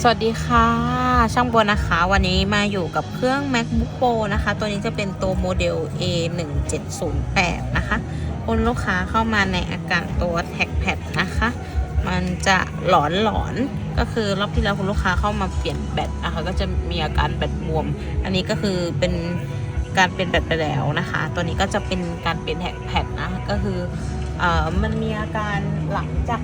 สวัสดีค่ะ ช่างบัวนะคะ วันนี้มาอยู่กับเครื่อง macbook pro นะคะ ตัวนี้จะเป็นตัวโมเดล a 1 7 0 8นะคะคุณลูกค้าเข้ามาในอาการตัวแท็กแพดนะคะ มันจะหลอนหลอนๆก็คือรอบที่แล้วคุณลูกค้าเข้ามาเปลี่ยนแบตนะคะก็จะมีอาการแบตบวม อันนี้ก็คือเป็นการเปลี่ยนแบตไปแล้วนะคะ ตัวนี้ก็จะเป็นการเปลี่ยนแท็กแพดนะก็คือเออมันมีอาการหลังจาก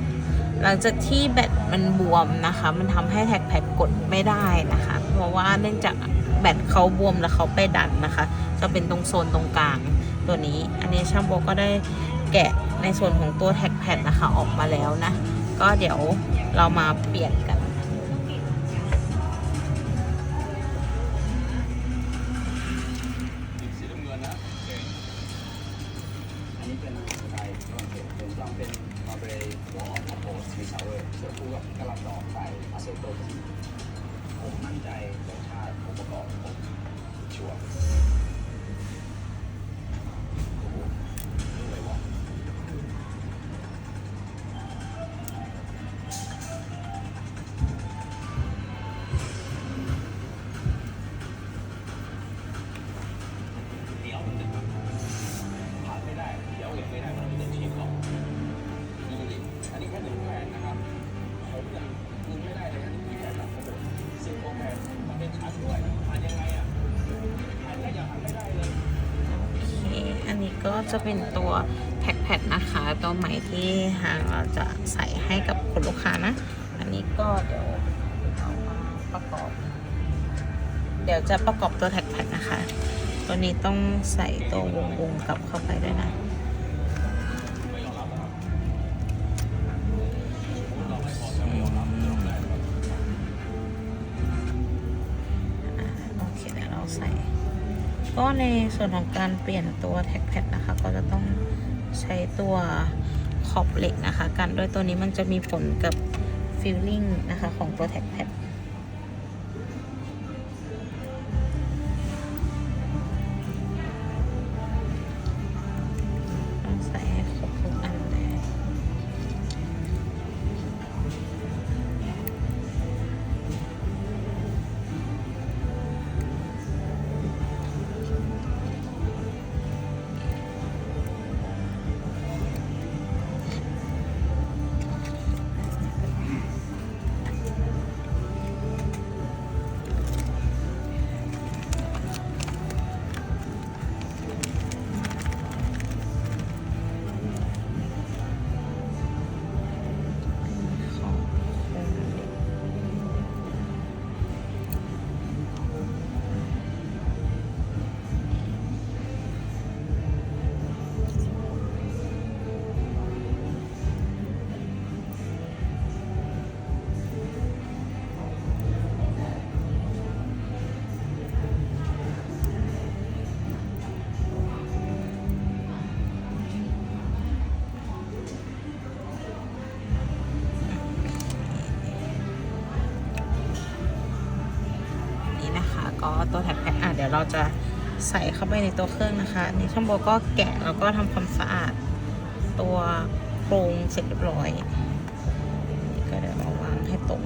หลังจากที่แบตมันบวมนะคะ มันทำให้แท็กแพดกดไม่ได้นะคะ เพราะว่าเนื่องจากแบตเขาบวมแล้วเขาไปดันนะคะ จะเป็นตรงโซนตรงกลางตัวนี้ อันนี้ช่างโบก็ได้แกะในส่วนของตัวแท็กแพดนะคะออกมาแล้วนะ ก็เดี๋ยวเรามาเปลี่ยนกัน จะเป็นตัวแท็กแพดนะคะ ตัวใหม่ที่ทางเราจะใส่ให้กับคุณลูกค้านะ อันนี้ก็เดี๋ยวเอามาประกอบ เดี๋ยวจะประกอบตัวแท็กแพดนะคะ ตัวนี้ต้องใส่ตัววงวงๆกลับเข้าไปด้วยนะ ในส่วนของการเปลี่ยนตัวแท็กแพดนะคะ ก็จะต้องใช้ตัวขอบเหล็กนะคะ กันด้วยตัวนี้มันจะมีผลกับฟิลลิ่งนะคะของตัวแท็กแพด ก็ตัวแท็กแพดอะเดี๋ยวเราจะใส่เข้าไปในตัวเครื่องนะคะนี่ช่างโบก็แกะแล้วก็ทำความสะอาด ตัวโครงเสร็จเรียบร้อยก็เดี๋ยวเราวางให้ตรง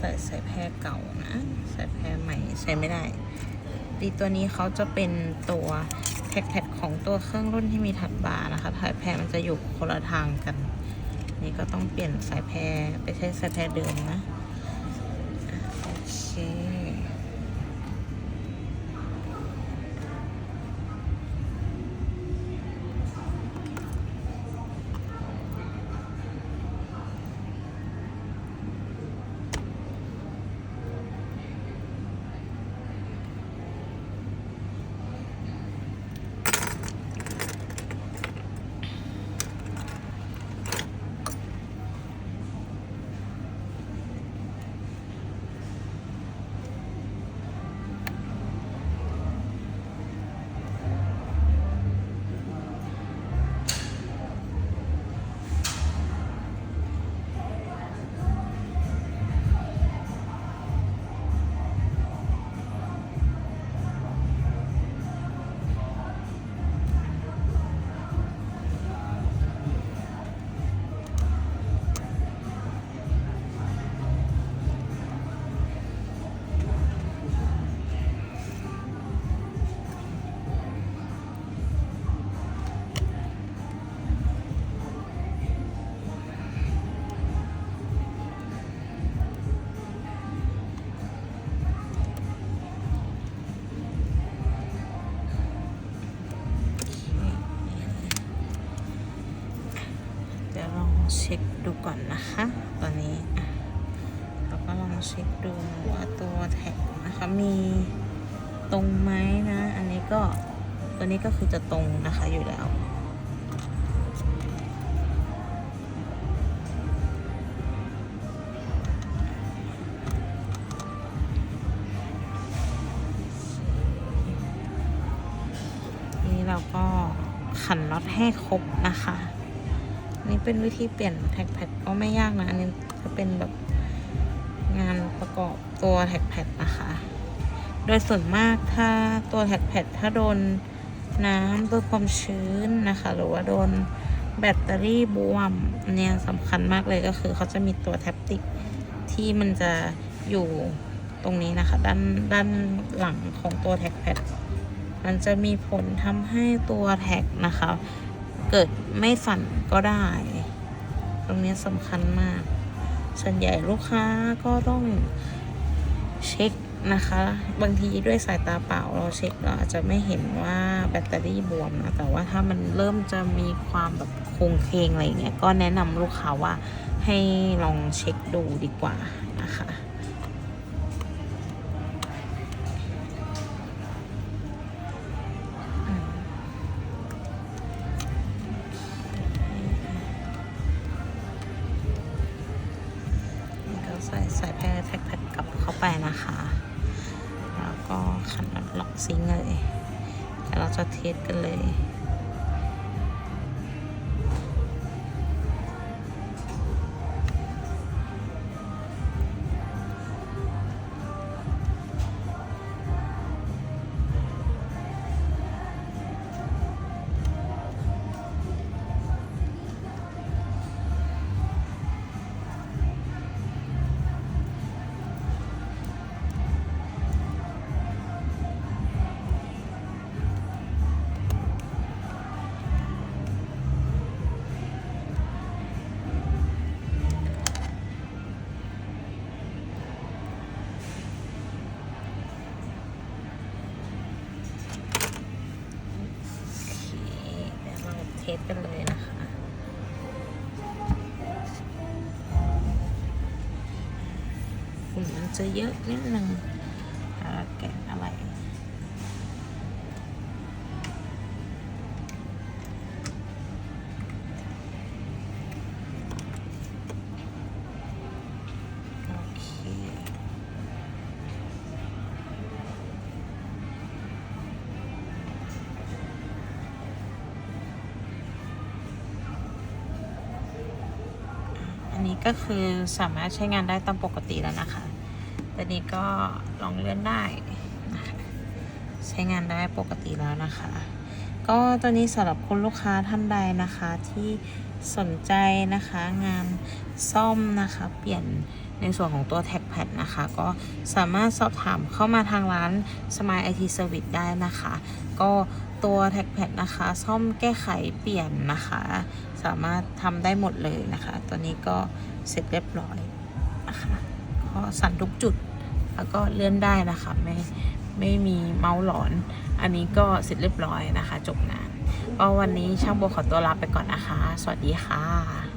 ใส่สายแพรเก่านะสายแพรใหม่ใช้ไม่ได้ ดีตัวนี้เขาจะเป็นตัวแท็กแพดของตัวเครื่องรุ่นที่มีถัดบาร์นะคะสายแพรมันจะอยู่คนละทางกัน นี่ก็ต้องเปลี่ยนสายแพรไปใช้สายแพรเดิมนะอะโอเค เช็คดูก่อนนะคะ ตอนนี้เราก็ลองเช็คดูว่าตัวแท็กนะคะมีตรงไหมนะ อันนี้ก็ตัวนี้ก็คือจะตรงนะคะอยู่แล้วนี่เราก็ขันน็อตให้ครบนะคะ เป็นวิธีเปลี่ยนแท็กแพดก็ไม่ยากนะ อันนี้จะเป็นแบบงานประกอบตัวแท็กแพดนะคะ โดยส่วนมากถ้าตัวแท็กแพดถ้าโดนน้ำโดนความชื้นนะคะ หรือว่าโดนแบตเตอรี่บวมอันเนี่ยสำคัญมากเลยก็คือเขาจะมีตัวแท็บติกที่มันจะอยู่ตรงนี้นะคะ ด้านด้านหลังของตัวแท็กแพดมันจะมีผลทำให้ตัวแท็กนะคะ เกิดไม่สั่นก็ได้ ตรงนี้สำคัญมาก ส่วนใหญ่ลูกค้าก็ต้องเช็คนะคะ บางทีด้วยสายตาเปล่าเราเช็คเราอาจจะไม่เห็นว่าแบตเตอรี่บวมนะ แต่ว่าถ้ามันเริ่มจะมีความแบบโคงเคงอะไรเงี้ย ก็แนะนำลูกค้าว่าให้ลองเช็คดูดีกว่านะคะ เราจะเทสกันเลย สกันเลยนะคะฝุ่นมันจะเยอะนิดนึง ก็คือสามารถใช้งานได้ตามปกติแล้วนะคะแต่นี้ก็ลองเลื่อนได้นะคะใช้งานได้ปกติแล้วนะคะ ก็ตอนนี้สำหรับคุณลูกค้าท่านใดนะคะที่สนใจนะคะงานซ่อมนะคะเปลี่ยนในส่วนของตัวแท็กแพดนะคะ ก็สามารถสอบถามเข้ามาทางร้าน Smile IT Service ได้นะคะ ก็ ตัวแท็กแพดนะคะ ซ่อมแก้ไขเปลี่ยนนะคะ สามารถทำได้หมดเลยนะคะ ตัวนี้ก็เสร็จเรียบร้อยนะคะก็สั่นทุกจุดแล้วก็เลื่อนได้นะคะไม่ไม่มีเมาส์หลอน อันนี้ก็เสร็จเรียบร้อยนะคะ จบงานก็วันนี้ช่างโบขอตัวลาไปก่อนนะคะ สวัสดีค่ะ